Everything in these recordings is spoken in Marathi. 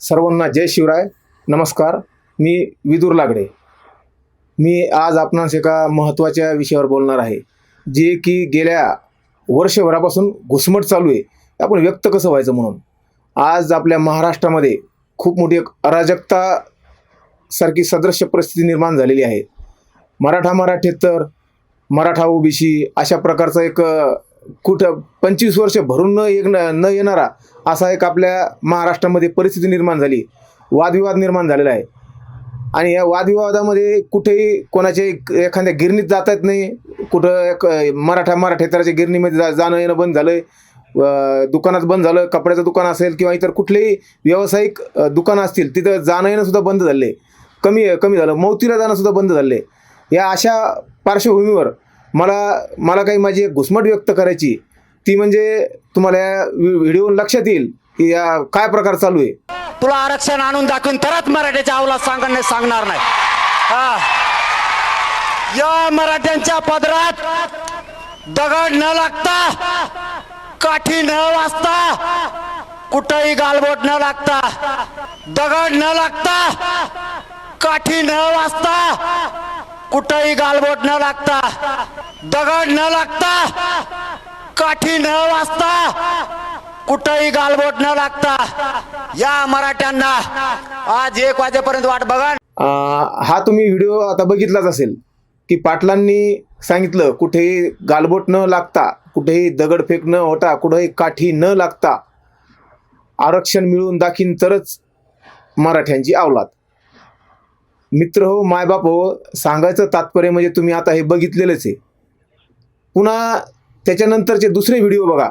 सर्वांना जय शिवराय. नमस्कार. मी विदूर लागडे. मी आज आपणास एका महत्त्वाच्या विषयावर बोलणार आहे जे की गेल्या वर्षभरापासून घुसमट चालू आहे. आपण व्यक्त कसं व्हायचं म्हणून? आज आपल्या महाराष्ट्रामध्ये खूप मोठी एक अराजकता सारखी सदृश्य परिस्थिती निर्माण झालेली आहे. मराठा मराठेतर मराठा ओबीसी अशा प्रकारचा एक कुठं पंचवीस वर्ष भरून न एक न न येणारा असा एक आपल्या महाराष्ट्रामध्ये परिस्थिती निर्माण झाली. वादविवाद निर्माण झालेला आहे. आणि या वादविवादामध्ये कुठेही कोणाचे एखाद्या गिरणीत जाता येत नाही. कुठं एक मराठा मराठेतराच्या गिरणीमध्ये जा जाणं येणं बंद झालं आहे दुकानात बंद झालं. कपड्याचं दुकान असेल किंवा इतर कुठलेही व्यावसायिक दुकानं असतील तिथं जाणं येणं सुद्धा बंद झालं आहे कमी कमी झालं. मौतीला जाणं सुद्धा बंद झालं आहे या अशा पार्श्वभूमीवर मला मला काही माझी एक घुसमट व्यक्त करायची ती म्हणजे तुम्हाला या व्हि- व्हिडिओ लक्षात येईल की या काय प्रकार चालू आहे. तुला आरक्षण आणून दाखवून तरच मराठ्याच्या अवलाद सांगणे सांगणार नाही. हा. या मराठ्यांच्या पदरात दगड न लागता काठी न वाजता कुठंही गालबोट न लागता दगड न लागता काठी न वाजता कुठंही गालबोट न लागता दगड न लागता काठी न वाजता कुठंही गालबोट न लागता या मराठ्यांना आज एक वाजेपर्यंत वाट बघा. हा तुम्ही व्हिडिओ आता बघितलाच असेल की पाटलांनी सांगितलं कुठेही गालबोट न लागता कुठेही दगडफेक न होता कुठेही काठी न लागता आरक्षण मिळून दाखीन तरच मराठ्यांची अवलाद मित्र हो मायबाप हो सांगायचं तात्पर्य म्हणजे तुम्ही आता हे बघितलेलंच आहे. पुन्हा त्याच्यानंतरचे दुसरे व्हिडिओ बघा.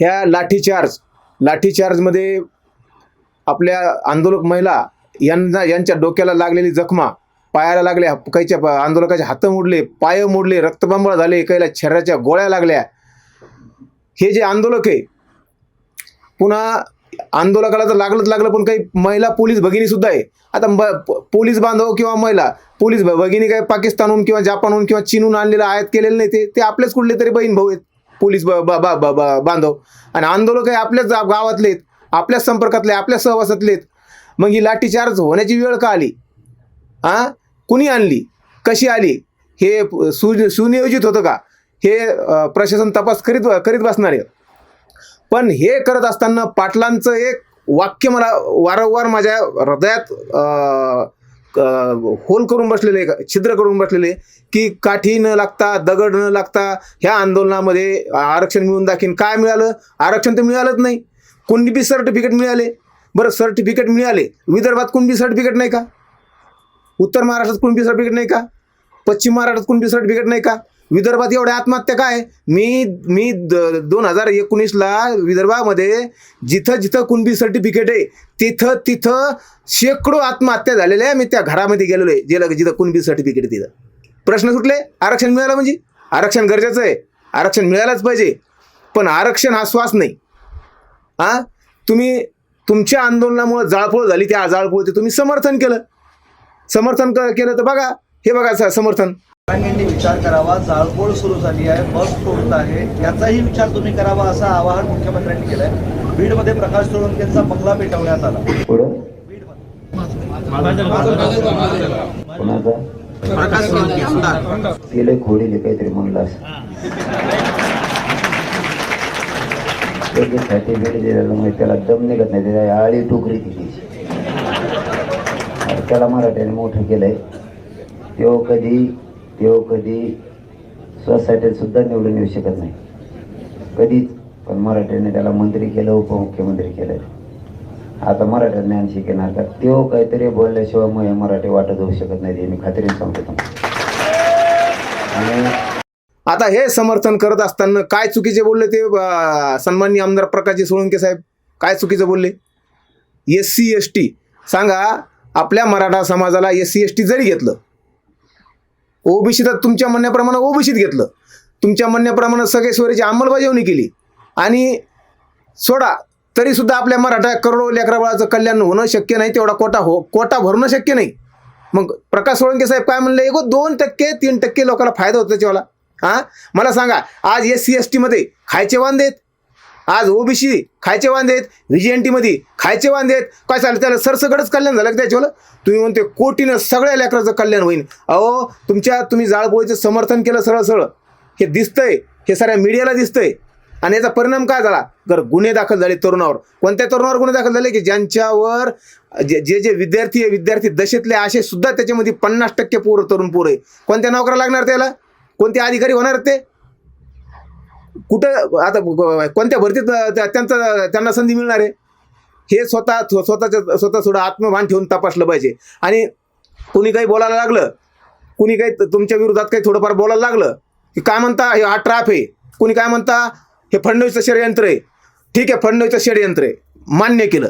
ह्या लाठीचार्ज लाठीचार्जमध्ये आपल्या आंदोलक महिला यांना यांच्या डोक्याला लागलेली जखमा पायाला लागल्या काहीच्या आंदोलकाचे हात मोडले पाय मोडले रक्तबंबाळ झाले काहीला शरीराच्या गोळ्या लागल्या. हे जे आंदोलक आहे पुन्हा आंदोलकाला तर लागलंच लागलं पण काही महिला पोलीस भगिनी सुद्धा आहे. आता ब प- पोलीस बांधव किंवा महिला पोलीस भगिनी काही पाकिस्तानहून किंवा जपानहून किंवा चीनहून आणलेलं आयात केलेलं नाही ते ते आपलेच कुठले तरी बहीण भाऊ आहेत. पोलीस ब ब- ब- ब- ब- बांधव. आणि आंदोलक आहे आपल्याच गावातले आहेत आपल्याच संपर्कातले आपल्या सहवासातले आहेत. मग ही लाठीचार्ज होण्याची वेळ का आली? हां कुणी आणली? कशी आली? हे सु सुनियोजित होतं का? हे प्रशासन तपास करीत करीत बसणार. आहे पण हे करत असताना पाटलांचं एक वाक्य मला वारंवार माझ्या हृदयात क- होल करून बसलेले छिद्र करून बसलेले की काठी न लागता दगड न लागता ह्या आंदोलनामध्ये आरक्षण मिळून दाखीन. काय मिळालं? आरक्षण तर मिळालंच नाही. कुणबी सर्टिफिकेट मिळाले? बरं सर्टिफिकेट मिळाले. विदर्भात कुणबी सर्टिफिकेट नाही का? उत्तर महाराष्ट्रात कुणबी सर्टिफिकेट नाही का? पश्चिम महाराष्ट्रात कुणबी सर्टिफिकेट नाही का? विदर्भात एवढ्या आत्महत्या काय? मी मी द दोन हजार एकोणीसला विदर्भामध्ये जिथं जिथं कुणबी सर्टिफिकेट आहे तिथं तिथं शेकडो आत्महत्या झालेल्या आहे. मी त्या घरामध्ये गेलेलो आहे. जे जिथं कुणबी सर्टिफिकेट तिथं. प्रश्न सुटले आरक्षण मिळालं म्हणजे? आरक्षण गरजेचं आहे. आरक्षण मिळायलाच पाहिजे. पण आरक्षण हा श्वास नाही. हां तुम्ही तुमच्या आंदोलनामुळं जाळपोळ झाली त्या जाळपोळचे तुम्ही समर्थन केलं. समर्थन क- केलं तर बघा हे बघा समर्थन. विचार करावा जाळपोळ सुरू झाली आहे बस तोडत आहे याचाही विचार तुम्ही करावा असं आवाहन मुख्यमंत्र्यांनी केलंय. बीडमध्ये प्रकाश सोळंकेंचा बंगला पेटवण्यात आला. पुढं गेले खोडीले काहीतरी म्हणलं असं. सर्टिफिकेट दिलेलं त्याला दम निघत नाही त्याच्या आळी टोकरी दिली. त्याला मराठ्याने मोठं केलंय. तो कधी तो कधी सोसायटीत सुद्धा निवडून येऊ शकत नाही. कधीच. पण मराठ्याने त्याला मंत्री केलं उपमुख्यमंत्री केलं. आता मराठा ज्ञान शिकणार का तो काहीतरी बोलल्याशिवाय मग हे मराठी वाटत होऊ शकत नाही हे मी खात्रीने सांगतो तुम्हाला. आणि आता हे समर्थन करत असताना काय चुकीचे बोलले ते अं, सन्माननीय आमदार प्रकाशजी सोळंके साहेब? काय चुकीचं बोलले? S C S T. सांगा आपल्या मराठा समाजाला एस सी एस टी जरी घेतलं ओबीसी तर तुमच्या म्हणण्याप्रमाणे ओबीसीत घेतलं. तुमच्या म्हणण्याप्रमाणे सगळे सोयरीची अंमलबजावणी केली. आणि सोडा तरी सुद्धा आपल्या मराठा करोडो लेकरा बाळाचं कल्याण होणं शक्य नाही तेवढा कोटा हो कोटा भरणं शक्य नाही. मग प्रकाश सोळंके साहेब काय म्हणले एगो दोन टक्के तीन टक्के लोकांना फायदा होतो त्याच्यावाला. हां? मला सांगा आज एस सी एस टीमध्ये खायचे वांदे आहेत? आज ओबीसी खायचे वांदे आहेत? व्ही एन टीमध्ये खायचे वांदे आहेत? काय चालेल? त्याला सरसगडच कल्याण झालं का तुम्ही म्हणते कोटीनं सगळ्या लेकराचं कल्याण होईल अहो तुमच्या तुम्ही जाळपोळीचं समर्थन केलं सरळ सरळ हे दिसतंय हे साऱ्या मीडियाला दिसतंय. आणि याचा परिणाम काय झाला? तर गुन्हे दाखल झाले तरुणावर कोणत्या तरुणावर गुन्हे दाखल झाले? की ज्यांच्यावर जे जे जे विद्यार्थी आहे विद्यार्थी दशेतले असे सुद्धा त्याच्यामध्ये पन्नास टक्के पोरं तरुण पोरं आहे. कोणत्या नोकऱ्या लागणार त्याला? कोणते अधिकारी होणार ते? कुठं आता कोणत्या भरतीत त्या- त्यांना संधी मिळणार आहे? हे स्वतः स्वतःच्या स्वतः थोडं आत्मभान ठेवून तपासलं पाहिजे. आणि कुणी काही बोलायला लागलं कुणी काही तुमच्या विरोधात काही थोडंफार बोलायला लागलं की काय म्हणता हे हा ट्राफ आहे. कुणी काय म्हणता हे फडणवीसचं षडयंत्र आहे. ठीक आहे फडणवीसचं षडयंत्र आहे. मान्य केलं.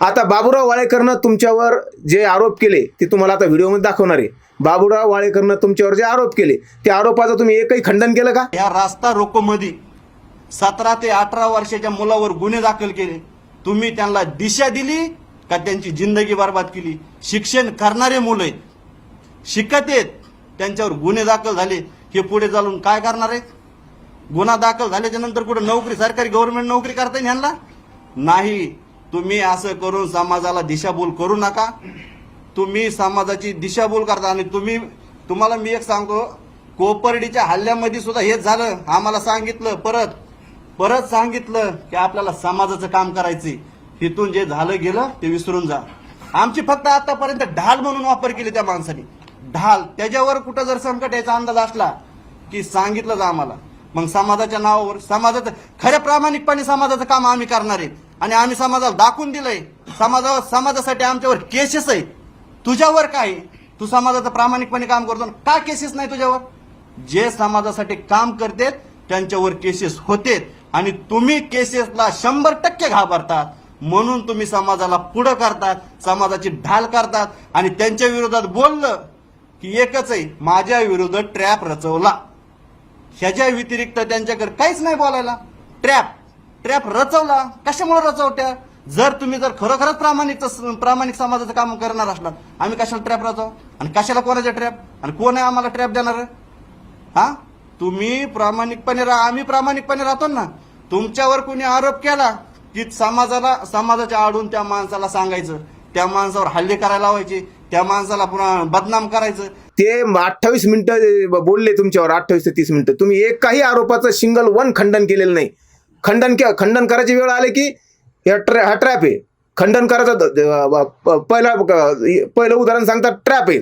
आता बाबूराव वाळेकरनं तुमच्यावर जे आरोप केले ते तुम्हाला आता व्हिडिओमध्ये दाखवणार आहे. बाबूराव वाळेकरनं तुमच्यावर जे आरोप केले त्या आरोपाचं तुम्ही एकही खंडन केलं का? या रास्ता रोको मध्ये सतरा ते अठरा वर्षाच्या मुलावर गुन्हे दाखल केले. तुम्ही त्यांना दिशा दिली का त्यांची जिंदगी बर्बाद केली? शिक्षण करणारे मुलं आहेत. शिकत आहेत. त्यांच्यावर गुन्हे दाखल झाले. हे पुढे चालून काय करणार आहेत? गुन्हा दाखल झाल्याच्यानंतर कुठं नोकरी सरकारी गव्हर्नमेंट नोकरी करता येईल ह्यांना? नाही. तुम्ही असं करून समाजाला दिशाभूल करू नका. तुम्ही समाजाची दिशाभूल करता आणि तुम्ही तुम्हाला मी एक सांगतो कोपर्डीच्या हल्ल्यामध्ये सुद्धा हेच झालं. आम्हाला सांगितलं परत परत सांगितलं की आपल्याला समाजाचं काम करायचंय. तिथून जे झालं गेलं ते विसरून जा. आमची फक्त आतापर्यंत ढाल म्हणून वापर केली त्या माणसाने. ढाल. त्याच्यावर कुठं जर संकट याचा अंदाज असला की सांगितलं जा आम्हाला. मग समाजाच्या नावावर समाजाचं खऱ्या प्रामाणिकपणे समाजाचं काम आम्ही करणार आहे. आणि आम्ही समाजाला दाखवून दिलंय. समाजावर समाजासाठी आमच्यावर केसेस आहे तुझ्यावर काय आहे? तू समाजाचं प्रामाणिकपणे काम करतो का केसेस नाही तुझ्यावर? जे समाजासाठी काम करते त्यांच्यावर केसेस होते आणि तुम्ही केसेसला शंभर टक्के घाबरतात. म्हणून तुम्ही समाजाला पुढं करतात समाजाची ढाल करतात. आणि त्यांच्या विरोधात बोललं की एकच आहे माझ्या विरोधात ट्रॅप रचवला. ह्याच्या व्यतिरिक्त त्यांच्याकडे काहीच नाही बोलायला. ट्रॅप ट्रॅप रचवला. कशामुळे रचवत्या? जर तुम्ही जर खरोखरच प्रामाणिक प्रामाणिक समाजाचं काम करणार असलात आम्ही कशाला ट्रॅप रचव? आणि कशाला कोणाचा ट्रॅप आणि कोण आहे आम्हाला ट्रॅप देणार? हा? तुम्ही प्रामाणिकपणे राहा आम्ही प्रामाणिकपणे राहतो ना. तुमच्यावर कोणी आरोप केला की समाजाला समाजाच्या आडून त्या माणसाला सांगायचं त्या माणसावर हल्ले करायला लावायचे त्या माणसाला पुन्हा बदनाम करायचं ते अठ्ठावीस मिनिटं बोलले तुमच्यावर अठ्ठावीस ते तीस मिनिटं. तुम्ही एक काही आरोपाचं सिंगल वन खंडन केलेलं नाही. खंडन के खंडन करायची वेळ आले की या ट्रॅ हा ट्रॅप आहे. खंडन करायचं द- प- पहिला पहिलं उदाहरण सांगता ट्रॅप आहे.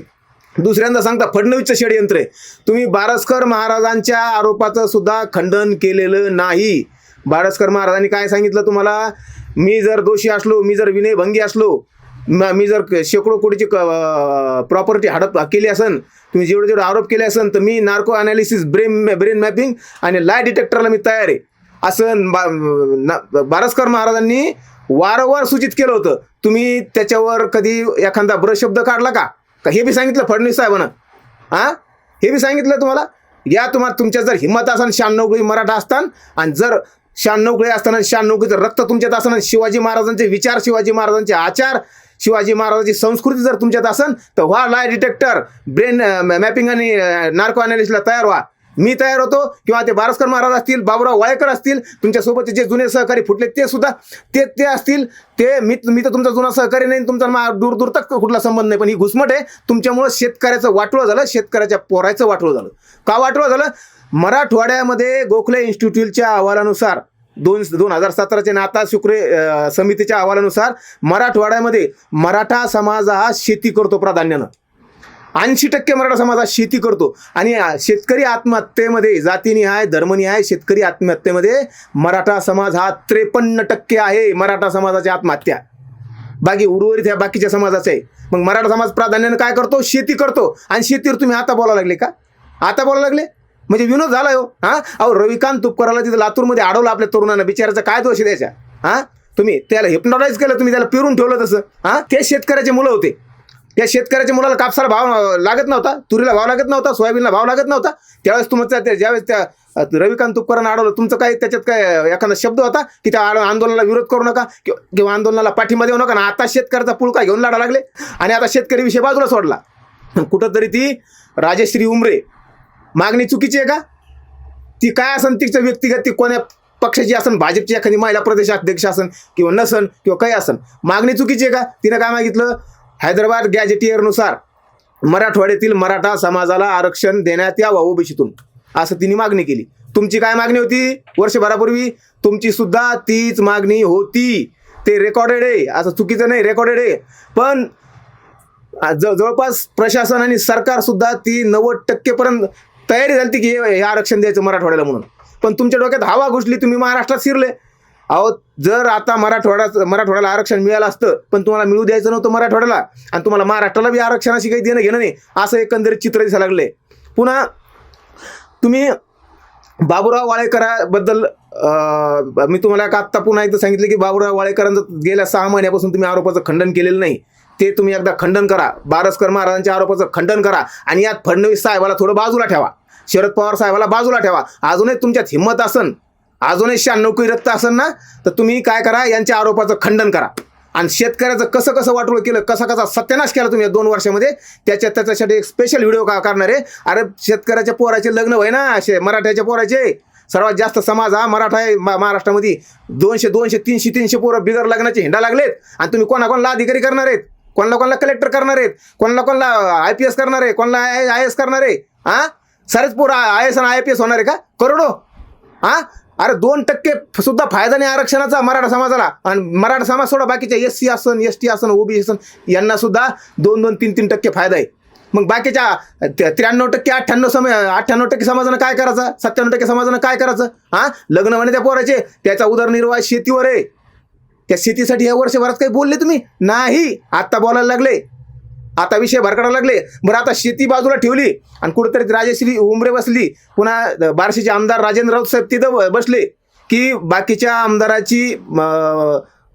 दुसऱ्यांदा सांगता फडणवीसचं षडयंत्र आहे. तुम्ही बारसकर महाराजांच्या आरोपाचं सुद्धा खंडन केलेलं नाही. बारसकर महाराजांनी काय सांगितलं तुम्हाला? मी जर दोषी असलो मी जर विनयभंगी असलो मी जर शेकडो कोटीची प्रॉपर्टी हडप केली असन तुम्ही जेवढे जेवढे आरोप केले असन तर मी narco analysis brain brain mapping आणि लाय डिटेक्टरला मी तयार आहे. असं बा बारसकर महाराजांनी वारंवार सूचित केलं होतं. तुम्ही त्याच्यावर कधी एखादा ब्रशब्द काढला का? का हे बी सांगितलं फडणवीस साहेबांना? हां हे बी सांगितलं तुम्हाला? या तुम्हाला तुमच्या जर हिंमत असाल शहाण्णव गुळी मराठा असतान आणि जर शहाण्णव गुळी असताना शहाण्णव गुळीचं रक्त तुमच्यात असताना शिवाजी महाराजांचे विचार शिवाजी महाराजांचे आचार शिवाजी महाराजाची संस्कृती जर तुमच्यात असन तर व्हा लाय डिटेक्टर ब्रेन मॅपिंग आणि नार्को अनालिसिसला तयार व्हा. मी तयार होतो किंवा ते बारसकर महाराज असतील बाबुराव वाळेकर असतील तुमच्यासोबतचे जे जुने सहकारी फुटले ते सुद्धा ते ते असतील ते मी मी तर तुमचा जुना सहकारी नाही तुमचा मा- दूर दूर तक कुठला संबंध नाही पण ही घुसमट आहे. तुमच्यामुळं शेतकऱ्याचं वाटोळं झालं शेतकऱ्याच्या पोरायचं वाटोळं झालं. का वाटोळं झालं? मराठवाड्यामध्ये गोखले इन्स्टिट्यूटच्या अहवालानुसार दोन दोन हजार सतराच्या नाता शुक्रे समितीच्या अहवालानुसार मराठवाड्यामध्ये मराठा समाज हा शेती करतो प्राधान्यानं. ऐंशी टक्के मराठा समाज हा शेती करतो. आणि शेतकरी आत्महत्येमध्ये जातीनिहाय धर्मनिहाय शेतकरी आत्महत्येमध्ये मराठा समाज हा त्रेपन्न टक्के आहे मराठा समाजाची आत्महत्या. बाकी उर्वरित ह्या बाकीच्या समाजाचे. आहे मग मराठा समाज प्राधान्यानं काय करतो? शेती करतो. आणि शेतीवर तुम्ही आता बोलायला लागले का? आता बोलायला लागले? म्हणजे विनोद झाला हो. हा? अहो रविकांत तुपकराला तिथं लातूरमध्ये अडवलं आपल्या तरुणांना. बिचाराचा काय दोष द्यायचा हा? तुम्ही त्याला हिप्नोटाईज केलं तुम्ही त्याला पिरून ठेवलं तसं. हा? ते शेतकऱ्याचे मुलं होते. त्या शेतकऱ्याच्या मुलाला कापसाला भाव लागत नव्हता. तुरीला भाव लागत नव्हता सोयाबीनला भाव लागत नव्हता. त्यावेळेस तुमचं त्या ज्यावेळेस त्या रविकांत तुपकरांना अडवलं तुमचं काय त्याच्यात काय एखादा शब्द होता की त्या आंदोलनाला विरोध करू नका किंवा किंवा आंदोलनाला पाठिंबा देऊ नका? ना आता शेतकऱ्याचा पुळका घेऊन लढा लागले. आणि आता शेतकरी विषय बाजूला सोडला. कुठंतरी ती राजश्री उमरे मागणी चुकीची आहे का? ती काय असन तिचं व्यक्तिगत ती कोण्या पक्षाची असन भाजपची एखादी महिला प्रदेशाध्यक्ष असन किंवा नसन किंवा काही असन. मागणी चुकीची आहे का? तिनं काय मागितलं? हैदराबाद गॅजेटियरनुसार मराठवाड्यातील मराठा समाजाला आरक्षण देण्यात यावं ओबीसीतून. असं तिने मागणी केली. तुमची काय मागणी होती? वर्षभरापूर्वी तुमची सुद्धा तीच मागणी होती. ते रेकॉर्डेड आहे. असं चुकीचं नाही रेकॉर्डेड आहे. पण ज- जवळपास प्रशासन आणि सरकार सुद्धा ती नव्वद टक्केपर्यंत तयारी झाली की हे हे आरक्षण द्यायचं मराठवाड्याला म्हणून. पण तुमच्या डोक्यात हवा घुसली तुम्ही महाराष्ट्रात शिरले. अहो जर आता मराठवाडा मराठवाड्याला आरक्षण मिळालं असतं पण तुम्हाला मिळू द्यायचं नव्हतं मराठवाड्याला आणि तुम्हाला महाराष्ट्राला बी आरक्षणाशी काही देणं घेणं नाही असं एकंदरीत चित्र दिसायला लागले पुन्हा तुम्ही बाबुराव वाळेकराबद्दल मी तुम्हाला का आत्ता पुन्हा एकदा सांगितलं की बाबुराव वाळेकरांचं गेल्या सहा महिन्यापासून तुम्ही आरोपाचं खंडन केलेलं नाही. ते तुम्ही एकदा खंडन करा. बारसकर महाराजांच्या आरोपाचं खंडन करा. आणि यात फडणवीस साहेबाला थोडं बाजूला ठेवा. शरद पवार साहेबाला बाजूला ठेवा. अजूनही तुमच्यात हिंमत असन अजूनही शहाण्णव रक्त असन ना तर तुम्ही काय करा यांच्या आरोपाचं खंडन करा. आणि शेतकऱ्याचं कसं कसं वाटोळ केलं कसा कसा सत्यानाश केला तुम्ही या दोन वर्षामध्ये त्याच्या त्याच्यासाठी एक स्पेशल व्हिडिओ का करणार आहे अरे शेतकऱ्याच्या पोराचे लग्न होय ना शे मराठ्याच्या पोराचे? सर्वात जास्त समाज हा मराठा आहे महाराष्ट्रामध्ये. दोनशे दोनशे तीनशे तीनशे पोरं बिगर लग्नाचे हिंडा लागलेत. आणि तुम्ही कोणाकोणाला अधिकारी करणार आहेत? कोणाला कोणाला कलेक्टर करणार आहेत? कोणाला कोणाला आय पी एस करणार आहे? कोणाला आय एस करणार आहे? हा सारेच पोरं आय एस आणि आय पी एस होणार आहे का? करोडो. हा अरे दोन टक्के सुद्धा फायदा नाही आरक्षणाचा मराठा समाजाला. आणि मराठा समाज सोडा बाकीच्या एस सी असन एस टी असन ओबीसी असन यांना सुद्धा दोन दोन तीन तीन टक्के फायदा आहे. मग बाकीच्या त्र्याण्णव टक्के अठ्ठ्याण्णव समय अठ्ठ्याण्णव टक्के समाजानं काय करायचं? सत्त्याण्णव टक्के समाजानं काय करायचं? हा लग्न म्हणे त्या पोराचे. त्याचा उदरनिर्वाह शेतीवर आहे. त्या शेतीसाठी या वर्षभरात काही बोलले तुम्ही? नाही. आत्ता बोलायला लागले. आता विषय भरकडायला लागले. बरं आता शेती बाजूला ठेवली आणि कुठेतरी राजेश्री उमरे बसली. पुन्हा बार्शीचे आमदार राजेंद्र राऊत साहेब तिथं बसले की बाकीच्या आमदाराची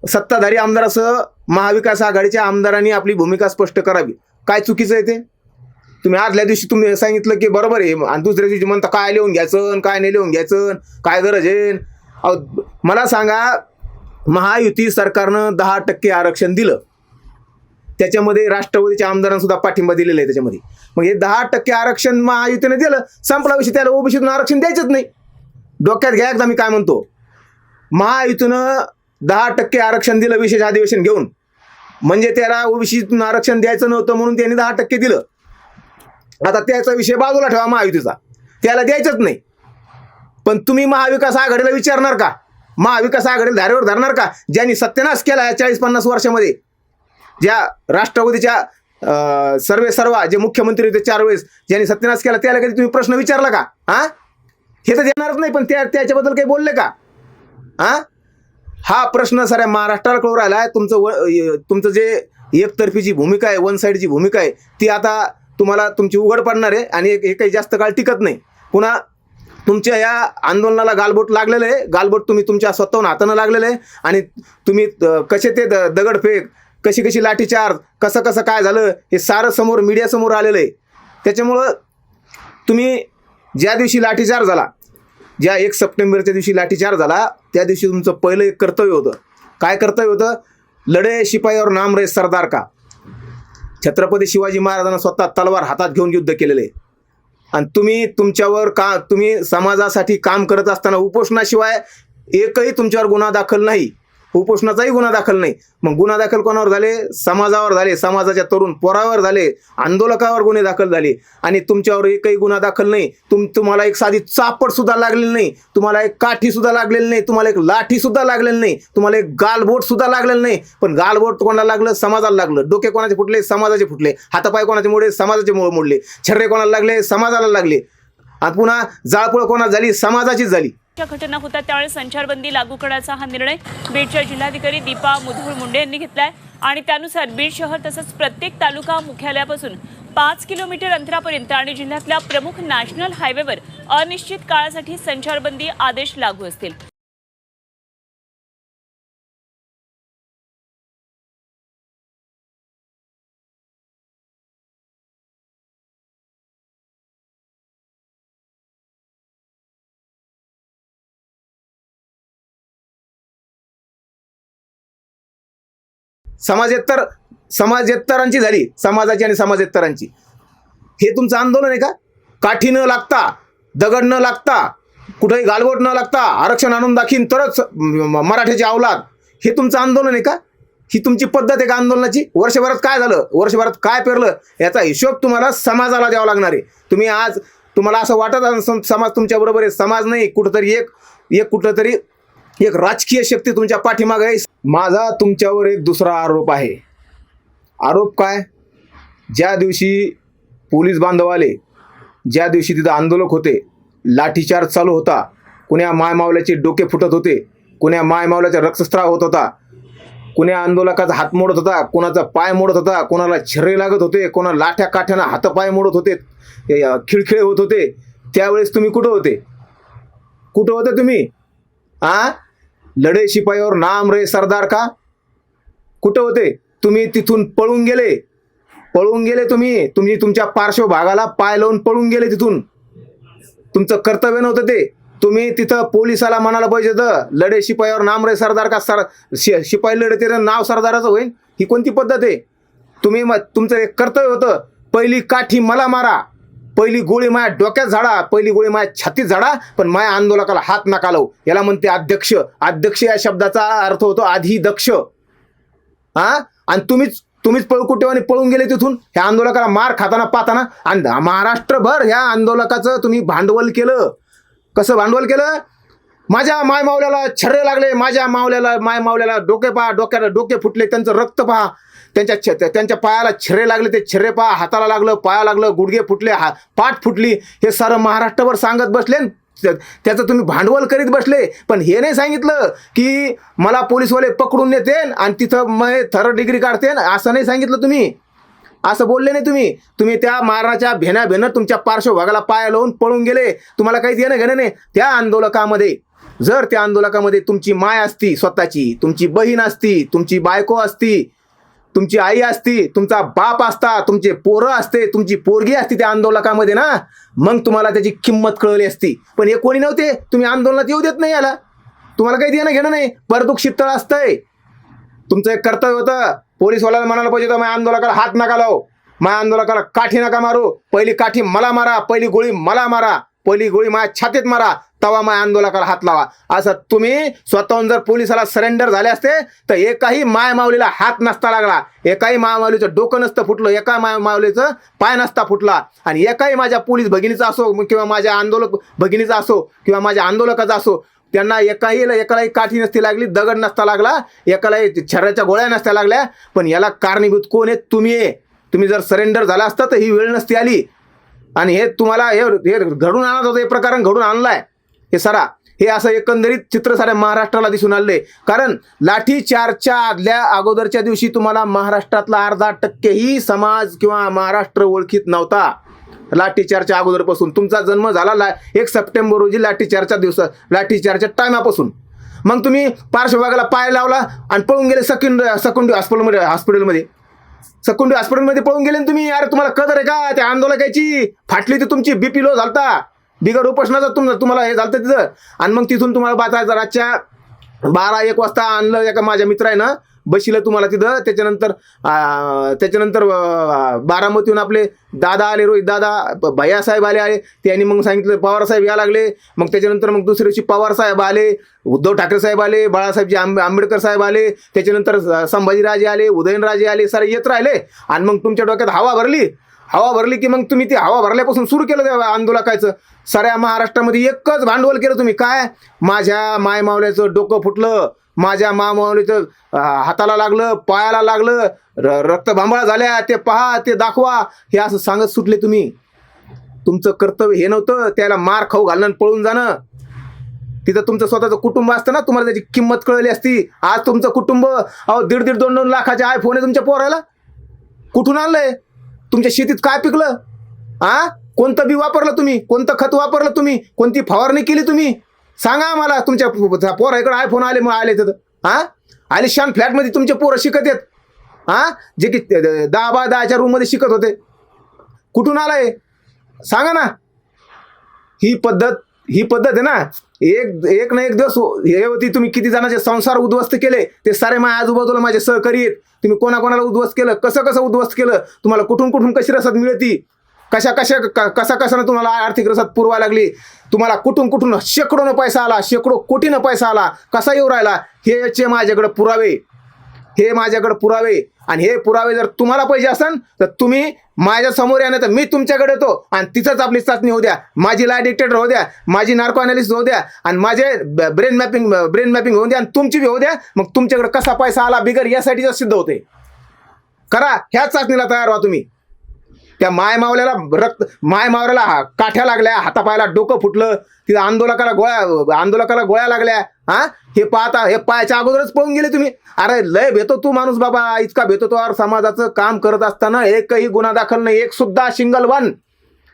सत्ताधारी आमदारासह महाविकास आघाडीच्या आमदारांनी आपली भूमिका स्पष्ट करावी. काय चुकीचं आहे ते? तुम्ही आदल्या दिवशी तुम्ही सांगितलं की बरोबर आहे. आणि दुसऱ्या दिवशी म्हणता काय लिहून घ्यायचं आणि काय नाही लिहून घ्यायचं काय गरज आहे? अहो मला सांगा महायुती सरकारनं दहा टक्के आरक्षण दिलं. त्याच्यामध्ये राष्ट्रवादीच्या आमदारांना सुद्धा पाठिंबा दिलेला आहे त्याच्यामध्ये. मग हे दहा टक्के आरक्षण महायुतीने दिलं संपला विषय त्याला ओबीसीतून आरक्षण द्यायचंच नाही. डोक्यात घ्या एकदा मी काय म्हणतो. महायुतीनं दहा टक्के आरक्षण दिलं विशेष अधिवेशन घेऊन. म्हणजे त्याला ओबीसीतून आरक्षण द्यायचं नव्हतं म्हणून त्यांनी दहा टक्के दिलं. आता त्याचा विषय बाजूला ठेवा महायुतीचा. त्याला द्यायचंच नाही. पण तुम्ही महाविकास आघाडीला विचारणार का? महाविकास आघाडीला धारेवर धरणार का? ज्यांनी सत्यानाश केला या चाळीस पन्नास वर्षामध्ये ज्या राष्ट्रवादीच्या सर्वे सर्वा जे मुख्यमंत्री होते चार वेळेस ज्यांनी सत्यानाश केला त्याला कधी तुम्ही प्रश्न विचारला का? हा? हे तर देणारच नाही पण त्या त्याच्याबद्दल काही बोलले का? हा? हा प्रश्न साऱ्या महाराष्ट्राला कळू राहिला आहे. तुमचं व तुमचं जे एकतर्फीची भूमिका आहे वन साईडची भूमिका आहे ती आता तुम्हाला तुमची उघड पडणार आहे आणि हे काही जास्त काळ टिकत नाही. पुन्हा तुमच्या या आंदोलनाला गालबोट लागलेलं आहे. गालबोट तुम्ही तुमच्या स्वतःहून हातानं लागलेलं आहे. आणि तुम्ही कसे ते द दगडफेक कशी कशी लाठीचार्ज कसं कसं काय झालं हे सारं समोर मीडियासमोर आलेलं आहे. त्याच्यामुळं तुम्ही ज्या दिवशी लाठीचार्ज झाला ज्या एक सप्टेंबरच्या दिवशी लाठीचार्ज झाला त्या दिवशी तुमचं पहिलं एक कर्तव्य होतं. काय कर्तव्य होतं? लढे शिपाईवर नाम रे सरदार का? छत्रपती शिवाजी महाराजांना स्वतः तलवार हातात घेऊन युद्ध केलेलं आहे. आणि तुम्ही तुमच्यावर का तुम्ही समाजासाठी काम करत असताना उपोषणाशिवाय एकही तुमच्यावर गुन्हा दाखल नाही. उपोषणाचाही गुन्हा दाखल नाही. मग गुन्हा दाखल कोणावर झाले? समाजावर झाले. समाजाच्या तरुण पोरावर झाले. आंदोलकावर गुन्हे दाखल झाले. आणि तुमच्यावर एकही गुन्हा दाखल नाही. तुम तुम्हाला एक साधी चापट सुद्धा लागलेली नाही. तुम्हाला एक काठी सुद्धा लागलेली नाही. तुम्हाला एक लाठी सुद्धा लागलेली नाही. तुम्हाला एक गालबोट सुद्धा लागलेलं नाही. पण गालबोट कोणाला लागलं? समाजाला लागलं. डोके कोणाचे फुटले? समाजाचे फुटले. हातापाय कोणाचे मोडले? समाजाचे मोडले. छर्रे कोणाला लागले? समाजाला लागले. आणि पुन्हा जाळपोळ कोणाला झाली? समाजाचीच झाली. ज्या घटना होत्या त्यावेळेस संचारबंदी लागू करण्याचा हा निर्णय बीडच्या जिल्हाधिकारी दीपा मुधोळ मुंडे यांनी घेतलाय. आणि त्यानुसार बीड शहर तसंच प्रत्येक तालुका मुख्यालयापासून पाच किलोमीटर अंतरापर्यंत आणि जिल्ह्यातल्या प्रमुख नॅशनल हायवेवर अनिश्चित काळासाठी संचारबंदी आदेश लागू असतील. समाजेत्तर समाजेत्तरांची झाली समाजाची आणि समाजेत्तरांची हे तुमचं आंदोलन आहे का? काठी न लागता दगड न लागता कुठेही गालबोट न लागता आरक्षण आणून दाखीन तरच म- मराठ्याची अवलाद. हे तुमचं आंदोलन आहे का? ही तुमची पद्धत आहे का आंदोलनाची? वर्षभरात काय झालं? वर्षभरात काय पेरलं? याचा हिशोब तुम्हाला समाजाला द्यावा लागणार आहे. तुम्ही आज तुम्हाला असं वाटत समाज तुमच्याबरोबर आहे. समाज नाही कुठंतरी एक एक कुठंतरी एक राजकीय शक्ती तुमच्या पाठीमागे आहे. माझा तुमच्यावर एक दुसरा आरोप आहे. आरोप काय? ज्या दिवशी पोलीस बांधव आले ज्या दिवशी तिथं आंदोलक होते लाठीचार्ज चालू होता कुण्या मायमावल्याचे डोके फुटत होते कुण्या मायमावल्याचा रक्तस्त्राव होत होता कुण्या आंदोलकाचा हात मोडत होता कोणाचा पाय मोडत होता कोणाला छर्रे लागत होते कोणा लाठ्या काठ्यानं हातपाय मोडत होते खिळखिळे होत होते त्यावेळेस तुम्ही कुठं होते? कुठं होते तुम्ही? आ? लढे शिपाईवर नाम रे सरदार का? कुठं होते? तुम्ही तिथून पळून गेले. पळून गेले तुम्ही. तुम्ही तुमच्या पार्श्वभागाला पाय लावून पळून गेले तिथून. तुमचं कर्तव्य नव्हतं ते. तुम्ही तिथं पोलिसाला म्हणायला पाहिजे तर लढे शिपाईवर नाम रे सरदार का? सर शि शिपाई लढते नाव सरदाराचं होईल ही कोणती पद्धत आहे? तुम्ही मग तुमचं एक कर्तव्य होतं पहिली काठी मला मारा. पहिली गोळी माया डोक्यात झाडा पहिली गोळी माया छातीत झाडा पण माया आंदोलकाला हात नका लावू याला म्हणते अध्यक्ष. अध्यक्ष या शब्दाचा अर्थ होतो आधी दक्ष. हा आणि तुम्हीच तुम्हीच पळकुटेवाने पळून गेले तिथून. ह्या आंदोलकाला मार खाताना पाहताना आणि महाराष्ट्रभर ह्या आंदोलकाचं तुम्ही भांडवल केलं. कसं भांडवल केलं? माझ्या माय मावल्याला छर्रे लागले. माझ्या मावल्याला माय मावल्याला डोके पहा डोक्याला डोके फुटले. त्यांचं रक्त पहा. त्यांच्या छ त्यांच्या पायाला छिरे लागले ते छिरे पहा हाताला लागलं पाया लागलं गुडघे फुटले हा पाठ फुटली. हे सारं महाराष्ट्रभर सांगत बसले त्याचं तुम्ही भांडवल करीत बसले. पण हे नाही सांगितलं की मला पोलीसवाले पकडून नेते आणि तिथं मग थर्ड डिग्री काढते असं नाही सांगितलं तुम्ही. असं बोलले नाही तुम्ही. तुम्ही त्या मारणाच्या भेना भेनं तुमच्या पार्श्वभागाला पाया लावून पळून गेले. तुम्हाला काहीच येणं घेणं नाही. त्या आंदोलकामध्ये जर त्या आंदोलकामध्ये तुमची माय असती स्वतःची तुमची बहीण असती तुमची बायको असती तुमची आई असती तुमचा बाप असता तुमचे पोरं असते तुमची पोरगी असती त्या आंदोलकामध्ये ना मग तुम्हाला त्याची किंमत कळली असती. पण हे कोणी नव्हते तुम्ही आंदोलनात येऊ देत नाही याला. तुम्हाला काही देणं घेणं नाही परदुख शीतळ असतंय. तुमचं एक कर्तव्य होतं पोलीसवाल्याला म्हणायला पाहिजे होतं माझ्या आंदोलकाला हात नका लावू माझ्या आंदोलकाला काठी नका मारू पहिली काठी मला मारा पहिली गोळी मला मारा. पहिली गोळी माझ्या छातीत मारा तवा माझ्या आंदोलकाला हात लावा. असं तुम्ही स्वतःहून जर पोलिसाला सरेंडर झाले असते तर एकाही माय माऊलीला हात नसता लागला. एकाही मायमाऊलीचं डोकं नसतं फुटलं एका माय माऊलीचं पाय नसता फुटला. आणि एकाही माझ्या पोलीस भगिनीचा असो किंवा माझ्या आंदोलक भगिनीचा असो किंवा माझ्या आंदोलकाचा असो त्यांना एकाही एकालाही काठी नसती लागली दगड नसता लागला एकालाही छर्याच्या गोळ्या नसत्या लागल्या. पण याला कारणीभूत कोण आहे? तुम्ही आहे. तुम्ही जर सरेंडर झाला असता तर ही वेळ नसती आली. आणि हे तुम्हाला हे हे घडून आणत होतं हे प्रकरण घडून आणलाय. हे सरा हे असं एकंदरीत चित्र साऱ्या महाराष्ट्राला दिसून आले कारण लाठीचारच्या आदल्या अगोदरच्या दिवशी तुम्हाला महाराष्ट्रातला अर्धा टक्केही समाज किंवा महाराष्ट्र ओळखीत नव्हता. लाठीचारच्या अगोदरपासून. तुमचा जन्म झाला ला एक सप्टेंबर रोजी लाठीचारच्या दिवसा लाठीचारच्या टायमापासून. मग तुम्ही पार्श्वभागाला पाय लावला आणि पळून गेले सकिंड सकुंड हॉस्पिटलमध्ये हॉस्पिटलमध्ये सकुंडी हॉस्पिटलमध्ये पळून गेले ना तुम्ही? अरे तुम्हाला कदर आहे का? त्या आंदोलकाची? फाटली ती तुमची बीपी लो झालता. बिगर उपोषणाचा तुम तुम्हाला हे झालं तिथं. आणि मग तिथून तुम्हाला बाता रातच्या बारा एक वाजता आणलं एका माझ्या मित्र आहे ना बशीला तुम्हाला तिथं त्याच्यानंतर त्याच्यानंतर बारामतीहून आपले दादा आले रोहित दादा भैया भैयासाहेब आले आले. त्यांनी मग सांगितलं पवारसाहेब या लागले. मग त्याच्यानंतर मग दुसऱ्या दिवशी पवारसाहेब आले उद्धव ठाकरे साहेब आले बाळासाहेबजी आंबे आंबेडकर साहेब आले. त्याच्यानंतर संभाजीराजे आले उदयनराजे आले सारे येत राहिले. आणि मग तुमच्या डोक्यात हवा भरली. हवा भरली की मग तुम्ही ती हवा भरल्यापासून सुरू केलं त्या आंदोलकायचं साऱ्या महाराष्ट्रामध्ये एकच भांडवल केलं तुम्ही. काय? माझ्या माय मावल्याचं डोकं फुटलं. माझ्या मा तर हाताला लागलं पायाला लागलं र रक्तभांबळा झाल्या ते पहा ते दाखवा हे असं सांगत सुटले तुम्ही. तुमचं कर्तव्य हे नव्हतं त्याला मार खाऊ घालणं पळून जाणं. तिथं तुमचं स्वतःचं कुटुंब असतं ना तुम्हाला त्याची किंमत कळली असती. आज तुमचं कुटुंब अहो दीड दीड दोन दोन लाखाचे आयफोन आहे तुमच्या पोराला. कुठून आणलंय? तुमच्या शेतीत काय पिकलं? आ? कोणतं बी वापरलं तुम्ही? कोणतं खत वापरलं तुम्ही? कोणती फवारणी केली तुम्ही? सांगा आम्हाला तुमच्या पोरा इकडे आयफोन आले मग आले तिथं हा? आलिशान फ्लॅटमध्ये तुमचे पोरं शिकत आहेत. हा? जे की दहा बाय दहाच्या रूममध्ये शिकत होते. कुठून आलाय? सांगा ना. ही पद्धत ही पद्धत आहे ना. एक एक ना एक दिवस हो, हे होती तुम्ही किती जणांचे संसार उद्ध्वस्त केले? ते सारे माझ्या आजूबाजूला माझे सहकारी आहेत. तुम्ही कोणाकोणाला उद्ध्वस्त केलं? कसं कसं उद्ध्वस्त केलं? तुम्हाला कुठून कुठून कशी रसद मिळती? कशा कशा क- कसा कशानं तुम्हाला आर्थिक रसद पुरवा लागली? तुम्हाला कुठून कुठून शेकडोनं पैसा आला शेकडो कोटीनं पैसा आला कसा येऊ राहिला? हे याचे माझ्याकडे पुरावे. हे माझ्याकडे पुरावे. आणि हे पुरावे जर तुम्हाला पाहिजे असेल तर तुम्ही माझ्यासमोर या तर मी तुमच्याकडे येतो आणि तिथंच आपली चाचणी होऊ द्या. माझी लाय डिक्टेटर होऊ द्या माझी नार्को अनालिस्ट होऊ द्या आणि माझे ब्रेन मॅपिंग ब्रेन मॅपिंग होऊ द्या आणि तुमची बी होऊ द्या. मग तुमच्याकडे कसा पैसा आला बिगर यासाठी सिद्ध होते. करा ह्याच चाचणीला तयार व्हा तुम्ही. त्या मायमावल्याला रक्त मायमावल्याला हा- काठ्या लागल्या हातापायाला डोकं फुटलं तिथं आंदोलकाला गोळ्या आंदोलकाला गोळ्या लागल्या हा? हे पाहता हे पायाच्या अगोदरच पळून गेले तुम्ही. अरे लय भेतो तू माणूस बाबा इतका भेतो तो समाजाचं काम करत असताना एकही गुन्हा दाखल नाही एक सुद्धा सिंगल वन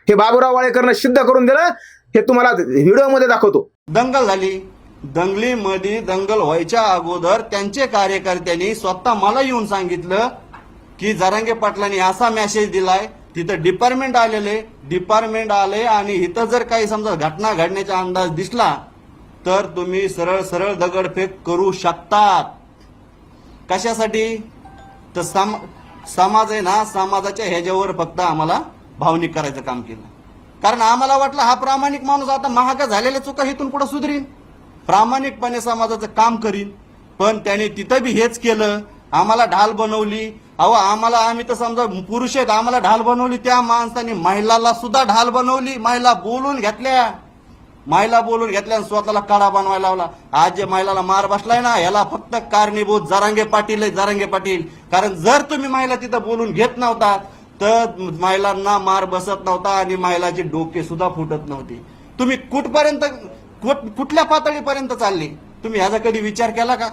हे बाबूराव वाळेकरनं सिद्ध करून दिलं हे तुम्हाला व्हिडिओमध्ये दाखवतो. दंगल झाली. दंगलीमध्ये दंगल व्हायच्या अगोदर त्यांचे कार्यकर्त्यांनी स्वतः मला येऊन सांगितलं की जरांगे पाटलांनी असा मेसेज दिलाय तिथं डिपार्टमेंट आलेले डिपार्टमेंट आले आणि इथं जर काही समजा घटना घडण्याचा अंदाज दिसला तर तुम्ही सरळ सरळ दगडफेक करू शकतात. कशासाठी? तर सम समाज आहे ना समाजाच्या ह्याच्यावर फक्त आम्हाला भावनिक करायचं काम केलं. कारण आम्हाला वाटलं हा प्रामाणिक माणूस आता महागा झालेल्या चुका इथून पुढे सुधरीन. प्रामाणिकपणे समाजाचं काम करीन. पण त्याने तिथं बी हेच केलं. आम्हाला ढाल बनवली. अहो आम्हाला आम्ही तर समजा पुरुष आहेत आम्हाला ढाल बनवली त्या माणसाने. महिलाला सुद्धा ढाल बनवली. महिला बोलून घेतल्या. महिला बोलून घेतल्या आणि स्वतःला काळा बनवायला लावला. आज जे महिलाला मार बसलाय ना याला फक्त कारणीभूत जरांगे पाटील आहे जरांगे पाटील. कारण जर तुम्ही महिला तिथं बोलून घेत नव्हता तर महिलांना मार बसत नव्हता आणि महिलाचे डोके सुद्धा फुटत नव्हते. तुम्ही कुठपर्यंत कुठ कुठल्या पातळीपर्यंत चालले? तुम्ही ह्याचा कधी विचार केला का?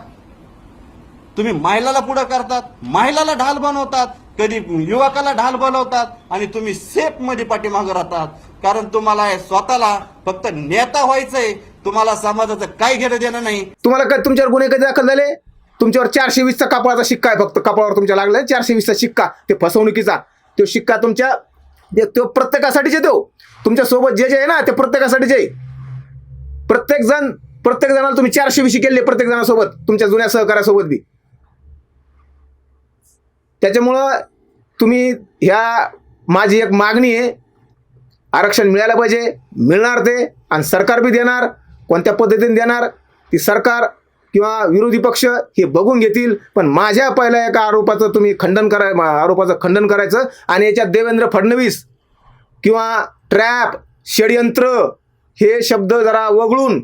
तुम्ही महिलाला पुढं करतात महिलाला ढाल बनवतात कधी युवकाला ढाल बनवतात आणि तुम्ही सेफमध्ये पाठीमागं राहतात. कारण तुम्हाला स्वतःला फक्त नेता व्हायचंय तुम्हाला समाजाचं काही घेणं देणं नाही. तुम्हाला काय तुमच्यावर गुन्हे कधी दाखल झाले? तुमच्यावर चारशे वीसचा कपाळाचा शिक्का आहे फक्त. कपाळावर तुमच्या लागलाय चारशे वीसचा शिक्का. ते फसवणुकीचा. तो शिक्का तुमच्या तो प्रत्येकासाठीच येतो तुमच्यासोबत जे जे आहे ना ते प्रत्येकासाठीच आहे. प्रत्येक जण प्रत्येक जणाला तुम्ही चारशे विशी केले प्रत्येक जणासोबत. तुमच्या जुन्या सहकार्यासोबत बी. त्याच्यामुळं तुम्ही ह्या माझी एक मागणी आहे. आरक्षण मिळायला पाहिजे मिळणार ते आणि सरकार बी देणार कोणत्या पद्धतीने देणार ती सरकार किंवा विरोधी पक्ष हे बघून घेतील. पण माझ्या पहिल्या एका आरोपाचं तुम्ही खंडन कराय मा- आरोपाचं खंडन करायचं आणि याच्यात देवेंद्र फडणवीस किंवा ट्रॅप षडयंत्र हे शब्द जरा वगळून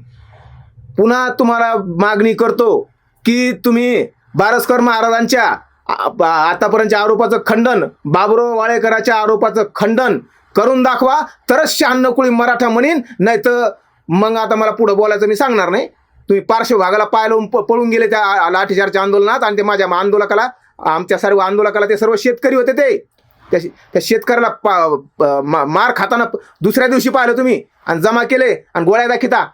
पुन्हा तुम्हाला मागणी करतो की तुम्ही बारसकर महाराजांच्या आतापर्यंतच्या आरोपाचं खंडन बाबुराव वाळेकराच्या आरोपाचं खंडन करून दाखवा तरच शहाण्णव कुळी मराठा म्हणीन नाही तर मग आता मला पुढं बोलायचं मी सांगणार नाही. तुम्ही पार्श्वभागाला पाय लावून प- पळून गेले त्या लाठीचारच्या आंदोलनात आणि ते माझ्या आंदोलकाला आमच्या सर्व आंदोलकाला ते सर्व शेतकरी होते ते. त्या शे- त्या शेतकऱ्याला पा- प- मा- मार खाताना दुसऱ्या दिवशी पाहिलं तुम्ही आणि जमा केले आणि गोळ्या दाखिता.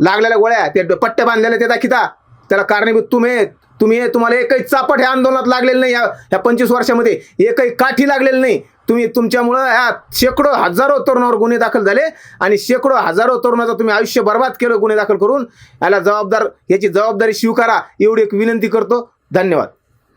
लागलेल्या गोळ्या ते पट्टे बांधलेले ते दाखिता. त्याला कारणीभूत तुम्ही तुम्ही तुम्हाला एकही चापट ह्या आंदोलनात लागलेलं नाही या ह्या पंचवीस वर्षामध्ये. एकही काठी लागलेली नाही. तुम्ही तुमच्यामुळं ह्या शेकडो हजारो तरुणावर गुन्हे दाखल झाले आणि शेकडो हजारो तरुणाचं तुम्ही आयुष्य बर्बाद केलं गुन्हे दाखल करून. याला जबाबदार याची जबाबदारी स्वीकारा एवढी एक विनंती करतो. धन्यवाद.